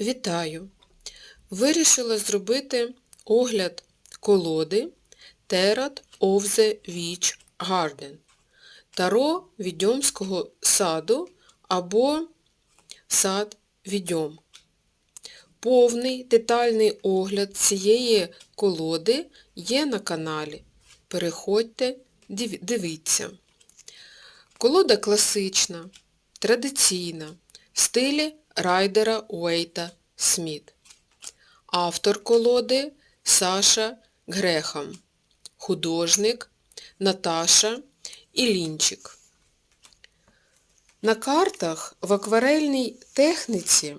Вітаю! Вирішила зробити огляд колоди Terrat of the Witch Garden Таро відьомського саду або сад відьом. Повний детальний огляд цієї колоди є на каналі. Переходьте, дивіться. Колода класична, традиційна, стилі Райдера Уейта Сміт. Автор колоди Саша Грехам. Художник Наташа Ілінчик. На картах в акварельній техніці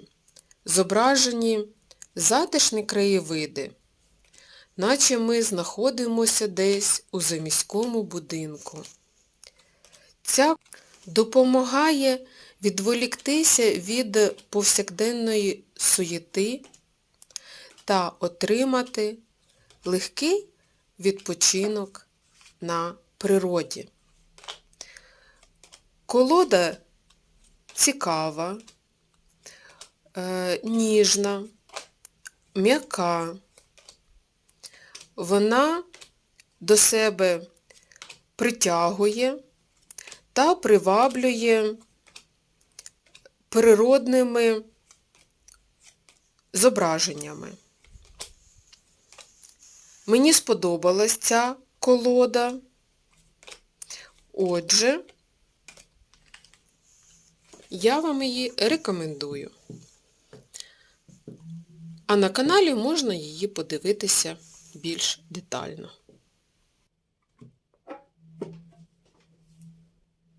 зображені затишні краєвиди, наче ми знаходимося десь у заміському будинку. Ця допомагає відволіктися від повсякденної суєти та отримати легкий відпочинок на природі. Колода цікава, е, ніжна, м'яка. Вона до себе притягує та приваблює природними зображеннями. Мені сподобалась ця колода. Отже, я вам її рекомендую. А на каналі можна її подивитися більш детально.